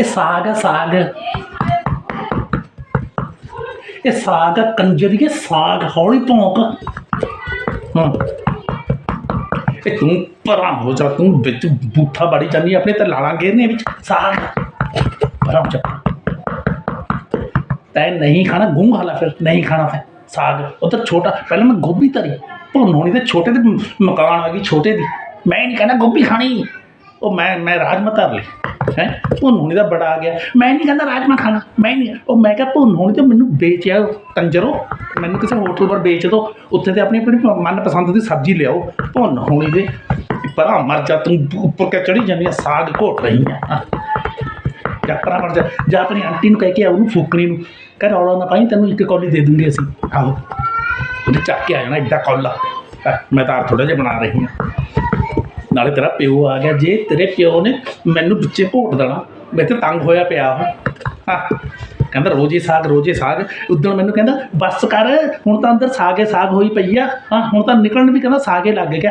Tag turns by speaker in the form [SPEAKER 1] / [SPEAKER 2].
[SPEAKER 1] ਇਹ ਸਾਗ ਆ, ਸਾਗ। ਇਹ ਸਾਗ ਆ ਕੰਜਰੀਏ ਸਾਗ, ਹੌਲੀ ਭੌਂਕ ਹਾਂ। ਇਹ ਤੂੰ ਪਰਾਂ ਹੋ ਜਾ, ਤੂੰ ਵਿੱਚ ਬੂਠਾ ਬੜੀ ਜਾਨੀ ਆਪਣੇ ਤੇ ਲਾਲਾਂ ਗੇਰਨੇ ਵਿੱਚ। ਸਾਗ। ਪਰਾਂ ਹੋ ਜਾ। ਤੈਂ ਨਹੀਂ ਖਾਣਾ ਗੂੰ ਖਾ ਫਿਰ, ਨਹੀਂ ਖਾਣਾ ਫਿਰ। ਸਾਗ ਉਹ ਛੋਟਾ, ਪਹਿਲਾਂ ਮੈਂ ਗੋਭੀ ਧਰੀ। ਭੁੰਨ ਹੋਣੀ ਤੇ ਛੋਟੇ ਦੇ ਮਕਾਨ ਆ ਗਈ, ਛੋਟੇ ਦੀ। ਮੈਂ ਨਹੀਂ ਕਹਿੰਦਾ ਗੋਭੀ ਖਾਣੀ। ਉਹ ਮੈਂ ਮੈਂ ਰਾਜਮਾ ਧਰ ਲਈ ਹੈ? ਭੁੰਨ ਹੋਣੀ ਦਾ ਬੜਾ ਆ ਗਿਆ। ਮੈਂ ਨਹੀਂ ਕਹਿੰਦਾ ਰਾਜਮਾ ਖਾਣਾ, ਮੈਂ ਨਹੀਂ ਉਹ ਮੈਂ ਕਿਹਾ ਭੁੰਨ ਹੋਣੀ ਤੇ ਮੈਨੂੰ ਵੇਚਿਆ ਕੰਜਰੋ। ਮੈਨੂੰ ਕਿਸੇ ਹੋਟਲ ਪਰ ਵੇਚ ਦੋ। ਉੱਥੇ ਤੇ ਆਪਣੀ ਆਪਣੀ ਮਨਪਸੰਦ ਦੀ ਸਬਜ਼ੀ ਲਿਆਓ। ਭੁੰਨ ਹੋਣੀ ਦੇ ਪਰਾਂ ਮਰ ਜਾ, ਤੂੰ ਉੱਪਰ ਕੇ ਚੜੀ ਜਾਂਦੀ ਆ? ਸਾਗ ਘੋਟ ਰਹੀ ਆ। ਜਾਂ ਪਰਾਂ ਮਰ ਜਾ। ਜਾਂ ਆਪਣੀ ਆਂਟੀ ਨੂੰ ਕਹਿ ਕੇ ਆ, ਉਹਨੂੰ ਫੂਕਣੀ ਨੂੰ। ਕਹਿ ਰੌਲਾ ਨਾ ਪਾਈ, ਤੈਨੂੰ ਇੱਕ ਕੌਲੀ ਦੇ ਦੂੰਗੇ ਅਸੀਂ। ਆਹੋ। ਉਹਨੇ ਚੱਕ ਕੇ ਆ ਜਾਣਾ, ਏਡਾ ਕੌਲਾ। ਮੈਂ ਤਾਂ ਥੋੜਾ ਜਿਹਾ ਬਣਾ ਰਹੀ ਹਾਂ ਨਾਲੇ ਤੇਰਾ ਪਿਓ ਆ ਗਿਆ। ਜੇ ਤੇਰੇ ਪਿਓ ਨੇ ਮੈਨੂੰ ਵਿੱਚੇ ਘੋਟ ਦੇਣਾ ਮੈਂ ਤੇ ਤੰਗ ਹੋਇਆ ਪਿਆ ਉਹ ਹਾਂ। ਕਹਿੰਦਾ ਰੋਜੇ ਸਾਗ ਰੋਜੇ ਸਾਗ। ਉਦੋਂ ਮੈਨੂੰ ਕਹਿੰਦਾ, ਬੱਸ ਕਰ, ਹੁਣ ਤਾਂ ਅੰਦਰ ਸਾਗੇ ਸਾਗ ਹੋਈ ਪਈ ਆ। ਹਾਂ, ਹੁਣ ਤਾਂ ਨਿਕਲਣ ਵੀ ਕਹਿੰਦਾ ਸਾਗੇ ਲੱਗ ਗਿਆ।